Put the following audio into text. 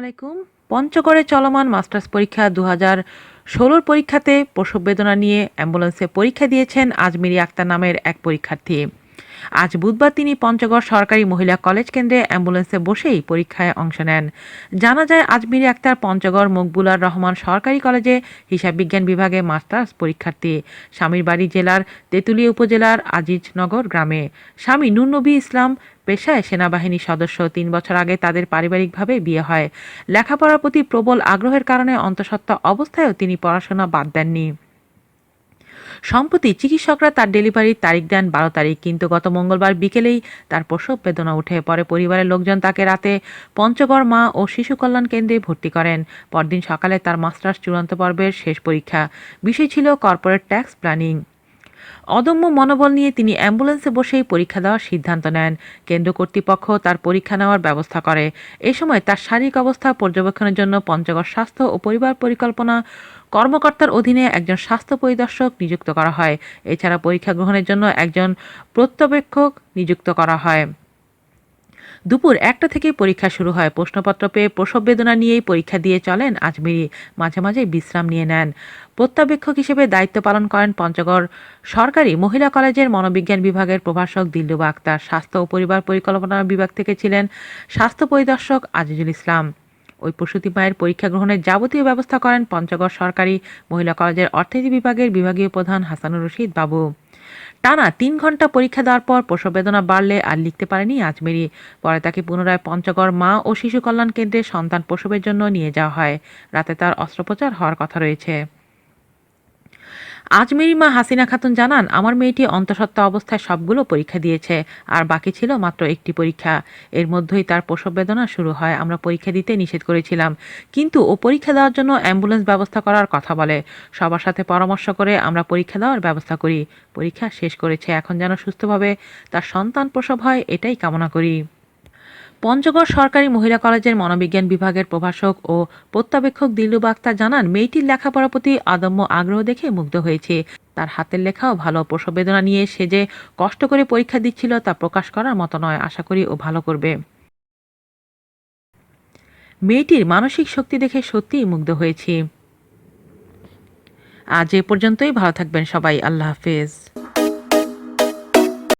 আলাইকুম। পঞ্চগড়ে চলমান মাস্টার্স পরীক্ষা দু হাজার ষোলোর পরীক্ষাতে প্রসব বেদনা নিয়ে অ্যাম্বুলেন্সে পরীক্ষা দিয়েছেন আজমিরি আক্তার নামের এক পরীক্ষার্থী। আজ বুধবার তিনি পঞ্চগড় সরকারি মহিলা কলেজ কেন্দ্রে অ্যাম্বুলেন্সে বসেই পরীক্ষায় অংশ নেন। জানা যায়, আজমিরি আক্তার পঞ্চগড় মকবুলার রহমান সরকারি কলেজে হিসাব বিজ্ঞান বিভাগে মাস্টার্স পরীক্ষার্থী। স্বামীর বাড়ি জেলার তেঁতুলিয়া উপজেলার আজিজনগর গ্রামে। স্বামী নুরনবী ইসলাম পেশায় সেনাবাহিনীর সদস্য তিন বছর আগে তাদের পারিবারিকভাবে বিয়ে হয়। লেখাপড়ার প্রতি প্রবল আগ্রহের কারণে অন্তঃসত্ত্বা অবস্থায়ও তিনি পড়াশোনা বাদ দেননি। সম্প্রতি চিকিৎসকরা তার ডেলিভারির তারিখ দেন বারো তারিখ, কিন্তু গত মঙ্গলবার বিকেলেই তার প্রসব বেদনা উঠে পরে পরিবারের লোকজন তাকে রাতে পঞ্চগড় মা ও শিশু কল্যাণ কেন্দ্রে ভর্তি করেন। পরদিন সকালে তার মাস্টার্স চূড়ান্ত পর্বের শেষ পরীক্ষা। বিষয় ছিল কর্পোরেট ট্যাক্স প্ল্যানিং। অদম্য মনোবল নিয়ে তিনি অ্যাম্বুলেন্সে বসেই পরীক্ষা দেওয়ার সিদ্ধান্ত নেন। কেন্দ্র কর্তৃপক্ষ তার পরীক্ষা নেওয়ার ব্যবস্থা করে। এ সময় তার শারীরিক অবস্থা পর্যবেক্ষণের জন্য পঞ্চগড় স্বাস্থ্য ও পরিবার পরিকল্পনা কর্মকর্তার অধীনে একজন স্বাস্থ্য পরিদর্শক নিযুক্ত করা হয়। এছাড়া পরীক্ষা গ্রহণের জন্য একজন প্রত্যবেক্ষক নিযুক্ত করা হয়। দুপুর একটা থেকে পরীক্ষা শুরু হয়। প্রশ্নপত্র পেয়ে প্রসব বেদনা নিয়েই পরীক্ষা দিয়ে চলেন আজমিরি মাঝে মাঝে বিশ্রাম নিয়ে নেন। প্রত্যাবেক্ষক হিসেবে দায়িত্ব পালন করেন পঞ্চগড় সরকারি মহিলা কলেজের মনোবিজ্ঞান বিভাগের প্রভাষক দিল্লুবা আক্তার। স্বাস্থ্য ও পরিবার পরিকল্পনা বিভাগ থেকে ছিলেন স্বাস্থ্য পরিদর্শক আজিজুল ইসলাম। ওই প্রসূতি মায়ের পরীক্ষা গ্রহণের যাবতীয় ব্যবস্থা করেন পঞ্চগড় সরকারি মহিলা কলেজের অর্থনীতি বিভাগের বিভাগীয় প্রধান হাসানুর রশিদ বাবু। টানা তিন ঘণ্টা পরীক্ষা দেওয়ার পর প্রসব বেদনা বাড়লে আর লিখতে পারেনি আজমেরি। পরে তাকে পুনরায় পঞ্চগড় মা ও শিশু কল্যাণ কেন্দ্রে সন্তান প্রসবের জন্য নিয়ে যাওয়া হয়। রাতে তার অস্ত্রোপচার হওয়ার কথা রয়েছে। আজমেরি মা হাসিনা খাতুন জানান, আমার মেয়েটি অন্তঃসত্ত্বা অবস্থায় সবগুলো পরীক্ষা দিয়েছে, আর বাকি ছিল মাত্র একটি পরীক্ষা। এর মধ্যেই তার প্রসব বেদনা শুরু হয়। আমরা পরীক্ষা দিতে নিষেধ করেছিলাম। কিন্তু ও পরীক্ষা দেওয়ার জন্য অ্যাম্বুলেন্স ব্যবস্থা করার কথা বলে। সবার সাথে পরামর্শ করে আমরা পরীক্ষা দেওয়ার ব্যবস্থা করি। পরীক্ষা শেষ করেছে। এখন যেন সুস্থভাবে তার সন্তান প্রসব হয়, এটাই কামনা করি। পঞ্চগড় সরকারি মহিলা কলেজের মনোবিজ্ঞান বিভাগের প্রভাষক ও প্রত্যাবেক্ষক দিলরুব আক্তার জানান, মেয়েটির লেখাপড়ার প্রতি আদম্য আগ্রহ দেখে মুগ্ধ হয়েছে। তার হাতের লেখাও ভালো প্রসব বেদনা নিয়ে সে যে কষ্ট করে পরীক্ষা দিচ্ছিল তা প্রকাশ করার মতো নয়, আশা করি ও ভালো করবে। মেয়েটির মানসিক শক্তি দেখে সত্যিই মুগ্ধ হয়েছি। আজ এ পর্যন্তই, ভালো থাকবেন সবাই, আল্লাহ হাফেজ।